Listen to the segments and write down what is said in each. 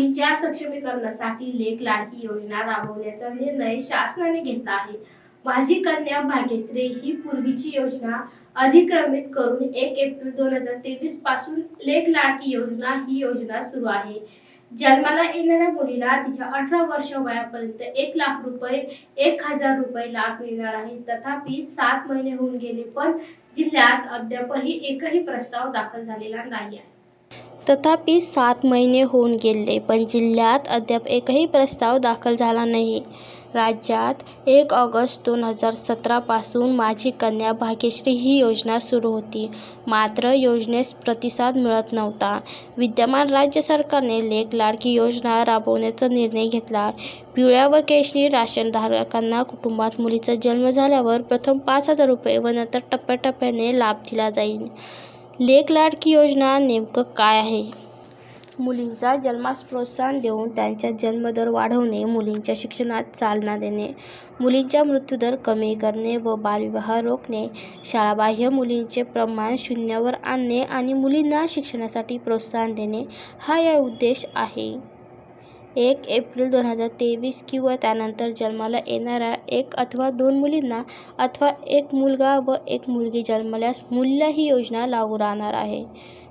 मुलींच्या सक्षमीकरणासाठी लेख लाडकी योजना राबवण्याचा निर्णय शासनाने घेतला आहे. माझी कन्या भाग्यश्री ही पूर्वीची योजना अधिक्रमित करून एक एप्रिल दोन हजार तेवीसपासून लेख लाडकी योजना ही योजना सुरू आहे. जन्माला येणाऱ्या मुलीला तिच्या अठरा वर्ष वयापर्यंत एक लाख रुपये एक हजार रुपये लाभ मिळणार आहे. तथापि सात महिने होऊन गेले पण जिल्ह्यात अद्यापही एकही प्रस्ताव दाखल झालेला नाही आहे. तथापि सात महिने होऊन गेले पण जिल्ह्यात अद्याप एकही प्रस्ताव दाखल झाला नाही. राज्यात एक ऑगस्ट दोन हजार सतरापासून माझी कन्या भाग्यश्री ही योजना सुरू होती. मात्र योजनेस प्रतिसाद मिळत नव्हता. विद्यमान राज्य सरकारने लेख लाडकी योजना राबवण्याचा निर्णय घेतला. पिवळ्या व केशरी राशनधारकांना कुटुंबात मुलीचा जन्म झाल्यावर प्रथम पाच हजार रुपये व नंतर टप्प्याटप्प्याने लाभ दिला जाईल. लेख लाडकी योजना नेमकं काय आहे? मुलींचा जन्मास प्रोत्साहन देऊन त्यांचा जन्मदर वाढवणे मुलींच्या शिक्षणात चालना देणे मुलींचा मृत्यूदर कमी करणे व बालविवाह रोखणे शाळाबाह्य मुलींचे प्रमाण शून्यावर आणणे आणि मुलींना शिक्षणासाठी प्रोत्साहन देणे हा या उद्देश आहे. एक एप्रिल दोन हजार तेवीस किंवा त्यानंतर जन्माला येणाऱ्या एक अथवा दोन मुलींना अथवा एक मुलगा व एक मुलगी जन्मल्यास मूल्य ही योजना लागू राहणार आहे.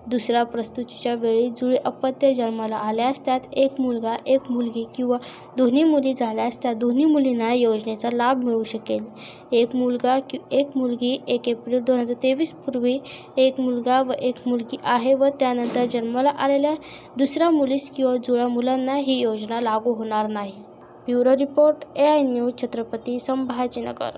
दुसऱ्या प्रस्तुतीच्या वेळी जुळे अपत्य जन्माला आल्यास त्यात एक मुलगा एक मुलगी किंवा दोन्ही मुली झाल्यास त्या दोन्ही मुलींना योजनेचा लाभ मिळू शकेल. एक मुलगा कि एक मुलगी एक एप्रिल दोन हजार तेवीस पूर्वी एक मुलगा व एक मुलगी आहे व त्यानंतर जन्माला आलेल्या दुसऱ्या मुलीस किंवा जुळ्या मुलांना ही योजना लागू होणार नाही. Bureau report A I news Chhatrapati Sambhajinagar.